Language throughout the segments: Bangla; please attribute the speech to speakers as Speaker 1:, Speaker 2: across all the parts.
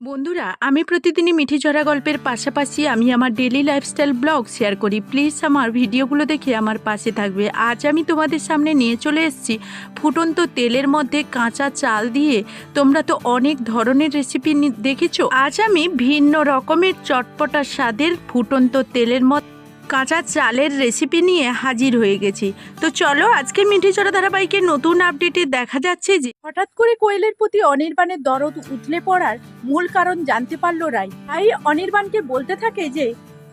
Speaker 1: বন্ধুরা, আমি প্রতিদিনই মিঠি ঝরা গল্পের পাশাপাশি আমি আমার ডেলি লাইফস্টাইল ব্লগ শেয়ার করি। প্লিজ আমার ভিডিওগুলো দেখে আমার পাশে থাকবে। আজ আমি তোমাদের সামনে নিয়ে চলে এসেছি ফুটন্ত তেলের মধ্যে কাঁচা চাল দিয়ে। তোমরা তো অনেক ধরনের রেসিপি দেখেছ? আজ আমি ভিন্ন রকমের চটপটা স্বাদের ফুটন্ত তেলের মধ্যে কাঁচা চালের রেসিপি নিয়ে হাজির হয়ে গেছি। তো চলো আজকে মিঠি চড়া ধারাবাহিকের নতুন আপডেটে দেখা যাচ্ছে যে হঠাৎ করে কোয়েলের প্রতি অনির্বাণের দরদ উতলে পড়ার মূল কারণ জানতে পারল রাই। তাই অনির্বাণকে বলতে থাকে যে,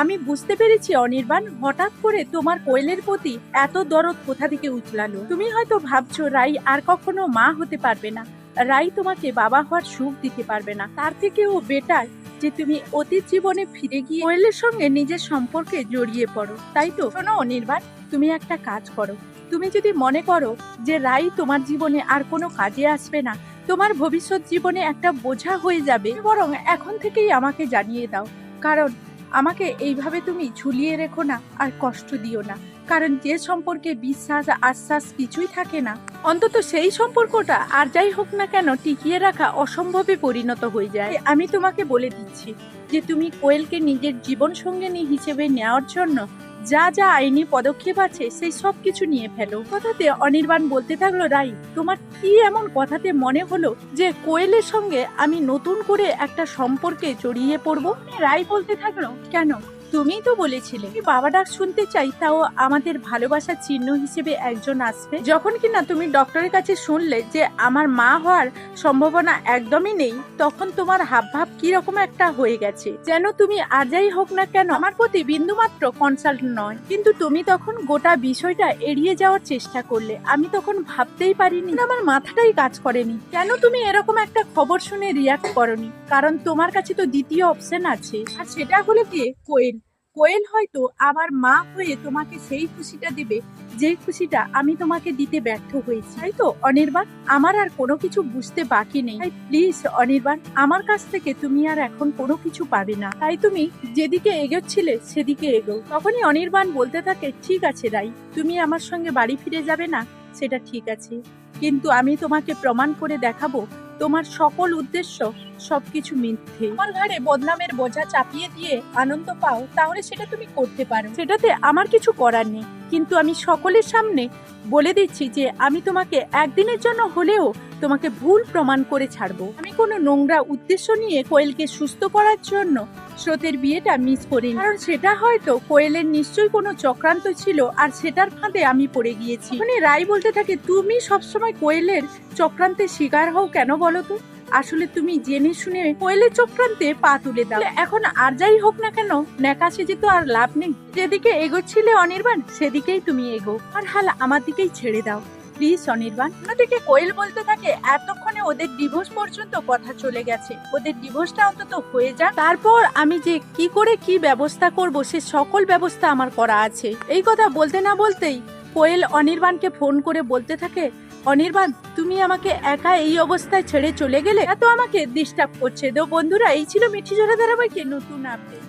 Speaker 1: আমি বুঝতে পেরেছি অনির্বাণ, হঠাৎ করে তোমার কোয়েলের প্রতি এত দরদ কোথা থেকে উতলালো? তুমি হয়তো ভাবছ রাই আর কখনো মা হতে পারবে না। রাই তোমাকে বাবা হওয়ার সুখ দিতে পারবে না। তার থেকেও বেটার যে তুমি অতীত জীবনে ফিরে গিয়ে কোয়েলের সঙ্গে নিজের সম্পর্কে জড়িয়ে পড়ো। তাই তো? শোনো অনির্বাণ তুমি একটা কাজ করো। তুমি যদি মনে করো যে রাই তোমার জীবনে আর কোনো কাজে আসবে না, তোমার ভবিষ্যৎ জীবনে একটা বোঝা হয়ে যাবে। বরং এখন থেকেই আমাকে জানিয়ে দাও। কারণ, আমাকে এইভাবে তুমি ঝুলিয়ে রেখো না আর কষ্ট দিও না। কারণ যে সম্পর্কে বিশ্বাস, আশ্বাস কিছুই থাকে না। অন্তত সেই সম্পর্কটা আর যাই হোক না কেন টিকিয়ে রাখা অসম্ভবে পরিণত হয়ে যায়। আমি তোমাকে বলে দিচ্ছি যে তুমি কোয়েলকে নিজের জীবন সঙ্গিনী হিসেবে নেওয়ার জন্য যা যা আইনি পদক্ষেপ আছে সেই সব কিছু নিয়ে ফেলো। কথাতে অনির্বাণ বলতে থাকল, রাই, তোমার কি এমন কথাতে মনে হলো যে কোয়েলের সঙ্গে আমি নতুন করে একটা সম্পর্কে জড়িয়ে পড়ব? রাই বলতে থাকল, কেন? তুমিই তো বলেছিলে। বাবা ডাক শুনতে চাই, তাও আমাদের ভালোবাসার চিহ্ন হিসেবে একজন আসবে। যখন কিনা তুমি ডক্টরের কাছে শুনলে যে আমার মা হওয়ার সম্ভাবনা একদমই নেই, তখন তোমার হাবভাব কি রকম একটা হয়ে গেছে। যেন তুমি আর যাই হোক না কেন, আমার প্রতি বিন্দুমাত্র কনসাল্ট নয়। কিন্তু তুমি তখন গোটা বিষয়টা এড়িয়ে যাওয়ার চেষ্টা করলে। আমি তখন ভাবতেই পারিনি আমার মাথাটাই কাজ করেনি। কেন তুমি এরকম একটা খবর শুনে রিয়াক্ট করনি? কারণ তোমার কাছে তো দ্বিতীয় অপশন আছে। আর সেটা হলো গিয়ে কোয়েল। কোয়েল হয়তো আমার মা হয়ে তোমাকে সেই খুশিটা দেবে, যে খুশিটা আমি তোমাকে দিতে ব্যর্থ হয়েছি। তাই তো, অনির্বাণ? আমার আর কোনো কিছু বুঝতে বাকি নেই। তাই প্লিজ অনির্বাণ, আমার কাছ থেকে তুমি আর এখন কোনো কিছু পাবে না। তাই তুমি যেদিকে এগোচ্ছিলে সেদিকে এগো। তখনই অনির্বাণ বলতে থাকে, ঠিক আছে রাই, তুমি আমার সঙ্গে বাড়ি ফিরে যাবে না? সেটা ঠিক আছে। কিন্তু আমি তোমাকে প্রমাণ করে দেখাবো তোমার সকল উদ্দেশ্য সবকিছু মিথ্যে। তোমার ঘাড়ে বদনামের বোঝা চাপিয়ে দিয়ে আনন্দ পাও, তাহলে সেটা তুমি করতে পারো। সেটাতে আমার কিছু করার নেই। কিন্তু আমি সকলের সামনে বলে দিচ্ছি যে আমি তোমাকে একদিনের জন্য হলেও তোমাকে ভুল প্রমাণ করে ছাড়বো। আমি কোনো নোংরা উদ্দেশ্য নিয়ে কোয়েলকে সুস্থ করার জন্য স্রোতের বিয়েটা মিস করি কারণ সেটা হয়তো কোয়েলের নিশ্চয়ই কোনো চক্রান্ত ছিল আর সেটার ফাঁদে আমি পড়ে গিয়েছি। মানে রাই বলতে থাকে, তুমি সবসময় কোয়েলের চক্রান্তের শিকার হও কেন বলো তো? আসলে তুমি জেনে শুনে কোয়েলের চক্রান্তে পা তুলে দাও। এখন আর যাই হোক না কেন ন্যাকা সেজে তো আর লাভ নেই। যেদিকে এগোচ্ছিলে অনির্বাণ, সেদিকেই তুমি এগো। আর হাল আমার দিকেই ছেড়ে দাও। প্লিজ অনির্বাণ। অন্যদিকে কোয়েল বলতে থাকে, এতক্ষণে ওদের ডিভোর্স পর্যন্ত কথা চলে গেছে। ওদের ডিভোর্সটা অন্তত হয়ে যাক। তারপর আমি যে কি করে কি ব্যবস্থা করব, সে সকল ব্যবস্থা আমার করা আছে। এই কথা বলতে না বলতেই কোয়েল অনির্বাণকে ফোন করে বলতে থাকে, অনির্বাণ, তুমি আমাকে একা এই অবস্থায় ছেড়ে চলে গেলে? এত আমাকে ডিস্টার্ব করছে। তো বন্ধুরা, এই ছিল মিঠি জোড়া ধারাবাহিকের নতুন আপডেট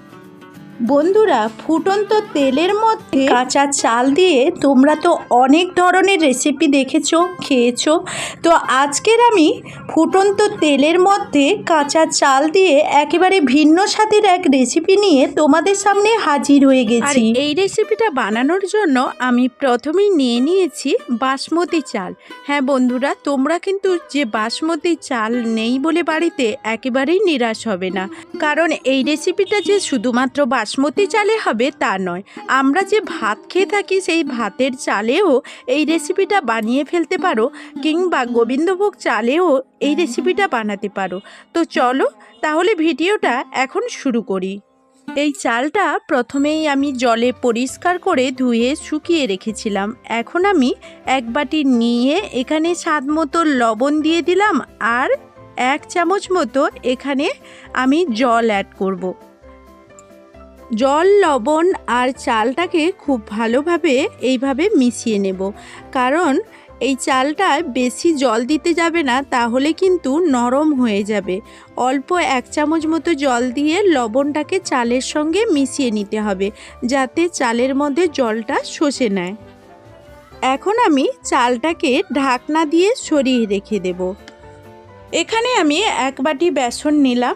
Speaker 2: বন্ধুরা, ফুটন্ত তেলের মধ্যে কাঁচা চাল দিয়ে তোমরা তো অনেক ধরনের রেসিপি দেখেছ, খেয়েছো। তো আজকের আমি ফুটন্ত তেলের মধ্যে কাঁচা চাল দিয়ে একেবারে ভিন্ন স্বাদের এক রেসিপি নিয়ে তোমাদের সামনে হাজির হয়ে গেছি।
Speaker 1: এই রেসিপিটা বানানোর জন্য আমি প্রথমেই নিয়ে নিয়েছি বাসমতি চাল। হ্যাঁ বন্ধুরা, তোমরা কিন্তু যে বাসমতি চাল নেই বলে বাড়িতে একেবারেই নিরাশ হবে না। কারণ এই রেসিপিটা যে শুধুমাত্র বাসমতি চালে হবে তা নয়। আমরা যে ভাত খেয়ে থাকি সেই ভাতের চালেও এই রেসিপিটা বানিয়ে ফেলতে পারো কিংবা গোবিন্দভোগ চালেও এই রেসিপিটা বানাতে পারো। তো চলো, তাহলে ভিডিওটা এখন শুরু করি। এই চালটা প্রথমেই আমি জলে পরিষ্কার করে ধুয়ে শুকিয়ে রেখেছিলাম। এখন আমি এক বাটি নিয়ে এখানে স্বাদ মতো লবণ দিয়ে দিলাম আর এক চামচ মতো এখানে আমি জল অ্যাড করব। জল, লবণ আর চালটাকে খুব ভালোভাবে এইভাবে মিশিয়ে নেব। কারণ এই চালটা বেশি জল দিতে যাবে না, তাহলে কিন্তু নরম হয়ে যাবে। অল্প এক চামচ মতো জল দিয়ে লবণটাকে চালের সঙ্গে মিশিয়ে নিতে হবে, যাতে চালের মধ্যে জলটা শোষে নেয়। এখন আমি চালটাকে ঢাকনা দিয়ে সরিয়ে রেখে দেব। এখানে আমি এক বাটি বেসন নিলাম।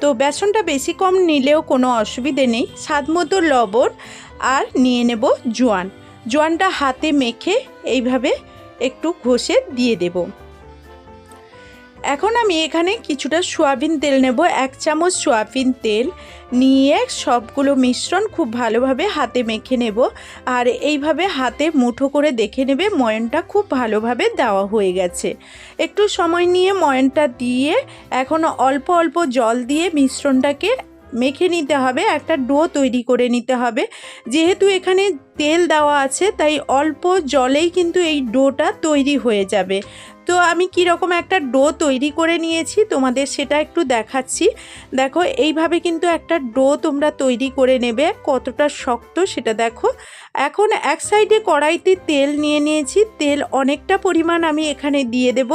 Speaker 2: তো বেসনটা বেশি কম নিলেও কোনো অসুবিধে নেই। স্বাদ মতো লবণ আর নিয়ে নেব জোয়ান। জোয়ানটা হাতে মেখে এইভাবে একটু ঘষে দিয়ে দেব। এখন আমি এখানে কিছুটা সোয়াবিন তেল নেব, এক চামচ সোয়াবিন তেল নিয়ে সবগুলো মিশ্রণ খুব ভালোভাবে হাতে মেখে নেব। আর এইভাবে হাতে মুঠো করে দেখে নেবে, ময়নটা খুব ভালোভাবে দেওয়া হয়ে গেছে। একটু সময় নিয়ে ময়নটা দিয়ে এখন অল্প অল্প জল দিয়ে মিশ্রণটাকে মেখে নিতে হবে, একটা ডো তৈরি করে নিতে হবে। যেহেতু এখানে তেল দেওয়া আছে, তাই অল্প জলেই কিন্তু এই ডোটা তৈরি হয়ে যাবে। তো আমি কীরকম একটা ডো তৈরি করে নিয়েছি, তোমাদের সেটা একটু দেখাচ্ছি। দেখো, এইভাবে কিন্তু একটা ডো তোমরা তৈরি করে নেবে, কতটা শক্ত সেটা দেখো। এখন এক সাইডে কড়াইতে তেল নিয়ে নিয়েছি, তেল অনেকটা পরিমাণ আমি এখানে দিয়ে দেব।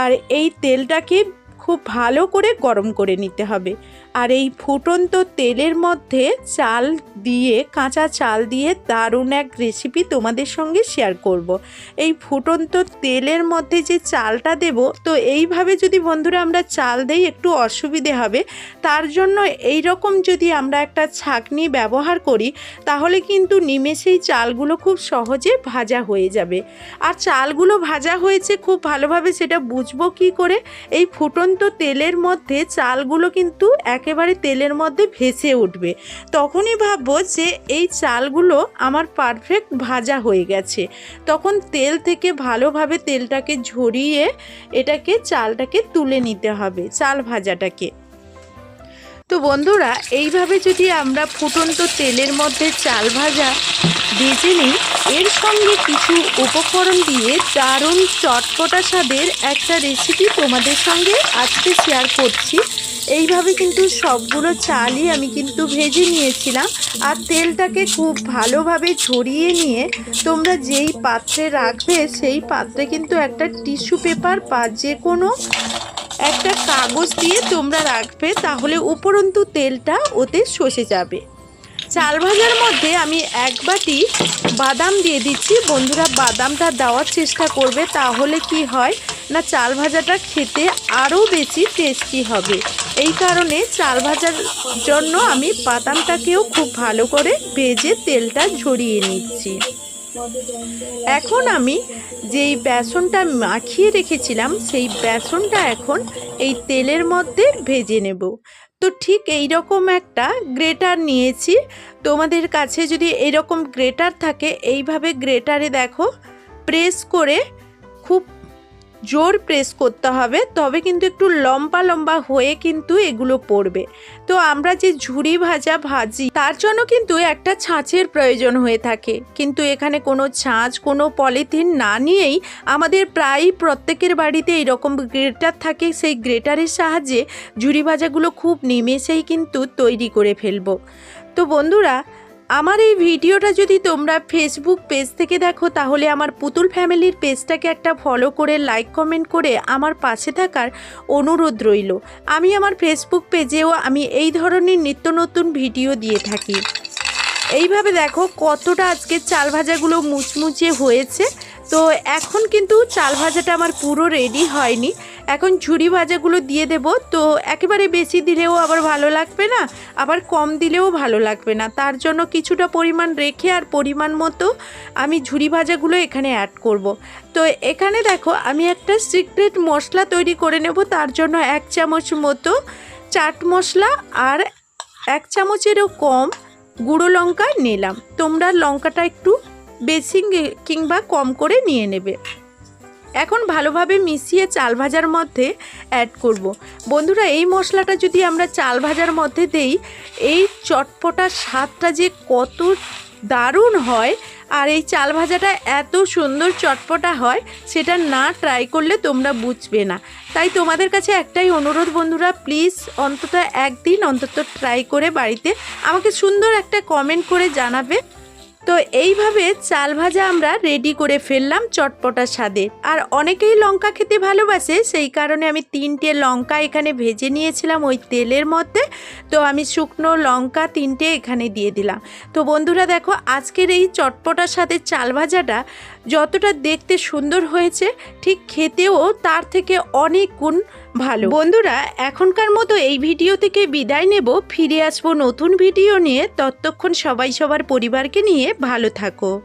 Speaker 2: আর এই তেলটাকে খুব ভালো করে গরম করে নিতে হবে। আর এই ফুটন্ত তেলের মধ্যে চাল দিয়ে, কাঁচা চাল দিয়ে দারুণ এক রেসিপি তোমাদের সঙ্গে শেয়ার করব। এই ফুটন্ত তেলের মধ্যে যে চালটা দেব, তো এইভাবে যদি বন্ধুরা আমরা চাল দেই একটু অসুবিধে হবে। তার জন্য এই রকম যদি আমরা একটা ছাঁকনি ব্যবহার করি, তাহলে কিন্তু নিমেষেই চালগুলো খুব সহজে ভাজা হয়ে যাবে। আর চালগুলো ভাজা হয়েছে খুব ভালোভাবে, সেটা বুঝব কি করে? এই ফুটন্ত তেলের মধ্যে চালগুলো কিন্তু একেবারে তেলের মধ্যে ভেসে উঠবে। তখনই ভাববো যে এই চালগুলো আমার পারফেক্ট ভাজা হয়ে গেছে। তখন তেল থেকে ভালোভাবে তেলটাকে ঝরিয়ে এটাকে চালটাকে তুলে নিতে হবে, চাল ভাজাটাকে। তো বন্ধুরা, এইভাবে যদি আমরা ফুটন্ত তেলের মধ্যে চাল ভাজা ভেজে নিই, এর সঙ্গে কিছু উপকরণ দিয়ে দারুণ চটপটা স্বাদের একটা রেসিপি তোমাদের সঙ্গে আজকে শেয়ার করছি। এইভাবে কিন্তু সবগুলো চালই আমি কিন্তু ভেজে নিয়েছিলাম আর তেলটাকে খুব ভালোভাবে ঝরিয়ে নিয়ে তোমরা যেই পাত্রে রাখবে, সেই পাত্রে কিন্তু একটা টিস্যু পেপার বা যে কোনো একটা কাগজ দিয়ে তোমরা রাখবে, তাহলে উপরন্তু তেলটা ওতে শসে যাবে। চাল ভাজার মধ্যে আমি এক বাটি বাদাম দিয়ে দিচ্ছি। বন্ধুরা, বাদামটা দেওয়ার চেষ্টা করবে, তাহলে কি হয় না, চাল ভাজাটা খেতে আরও বেশি টেস্টি হবে। এই কারণে চাল ভাজার জন্য আমি বাদামটাকেও খুব ভালো করে ভেজে তেলটা ঝরিয়ে নিচ্ছি। এখন আমি যেই বেসনটা মাখিয়ে রেখেছিলাম, সেই বেসনটা এখন এই তেলের মধ্যে ভেজে নেব। তো ঠিক এই রকম একটা গ্রেটার নিয়েছি। তোমাদের কাছে যদি এরকম গ্রেটার থাকে, এইভাবে গ্রেটারে দেখো, প্রেস করে খুব জোর প্রেস করতে হবে, তবে কিন্তু একটু লম্বা লম্বা হয়ে কিন্তু এগুলো পড়বে। তো আমরা যে ঝুড়ি ভাজা ভাজি, তার জন্য কিন্তু একটা ছাঁচের প্রয়োজন হয়ে থাকে। কিন্তু এখানে কোনো ছাঁচ, কোনো পলিথিন না নিয়েই আমাদের প্রায় প্রত্যেকের বাড়িতে এরকম গ্রেটার থাকে, সেই গ্রেটারের সাহায্যে ঝুড়ি ভাজাগুলো খুব নিমেষেই কিন্তু তৈরি করে ফেলব। তো বন্ধুরা আমার এই ভিডিওটা যদি তোমরা ফেসবুক পেজ থেকে দেখো, তাহলে আমার পুতুল ফ্যামিলির পেজটাকে একটা ফলো করে লাইক কমেন্ট করে আমার পাশে থাকার অনুরোধ রইল। আমি আমার ফেসবুক পেজেও আমি এই ধরনের নিত্য নতুন ভিডিও দিয়ে থাকি। এইভাবে দেখো কতটা আজকে চাল ভাজাগুলো মুচমুচে হয়েছে। তো এখন কিন্তু চাল ভাজাটা আমার পুরো রেডি হয়নি। এখন ঝুড়ি ভাজাগুলো দিয়ে দেব, তো একেবারে বেশি দিলেও আবার ভালো লাগবে না, আবার কম দিলেও ভালো লাগবে না। তার জন্য কিছুটা পরিমাণ রেখে আর পরিমাণ মতো আমি ঝুড়ি ভাজাগুলো এখানে অ্যাড করব। তো এখানে দেখো, আমি একটা সিক্রেট মশলা তৈরি করে নেব, তার জন্য এক চামচ মতো চাট মশলা আর এক চামচেরও কম গুঁড়ো লঙ্কা নিলাম। তোমরা লঙ্কাটা একটু বেশি কিংবা কম করে নিয়ে নেবে। এখন ভালোভাবে মিশিয়ে চাল ভাজার মধ্যে অ্যাড করব। বন্ধুরা, এই মশলাটা যদি আমরা চাল ভাজার মধ্যে দেই, এই চটপটা স্বাদটা যে কত দারুণ হয় আর এই চাল ভাজাটা এত সুন্দর চটপটা হয়, সেটা না ট্রাই করলে তোমরা বুঝবে না তাই তোমাদের কাছে একটাই অনুরোধ বন্ধুরা প্লিজ অন্তত একদিন অন্তত ট্রাই করে বাড়িতে আমাকে সুন্দর একটা কমেন্ট করে জানাবে তো এইভাবে চাল ভাজা আমরা রেডি করে ফেললাম চটপটা স্বাদে। আর অনেকেই লঙ্কা খেতে ভালোবাসে, সেই কারণে আমি তিনটে লঙ্কা এখানে ভেজে নিয়েছিলাম ওই তেলের মধ্যে। তো আমি শুকনো লঙ্কা তিনটে এখানে দিয়ে দিলাম। তো বন্ধুরা দেখো, আজকের এই চটপটার সাথে চাল ভাজাটা যতটা দেখতে সুন্দর হয়েছে, ঠিক খেতেও তার থেকে অনেক গুণ ভালো। বন্ধুরা, এখনকার মতো এই ভিডিও থেকে বিদায় নেব। ফিরে আসব নতুন ভিডিও নিয়ে। ততক্ষণ সবাই সবার পরিবারকে নিয়ে ভালো থাকো।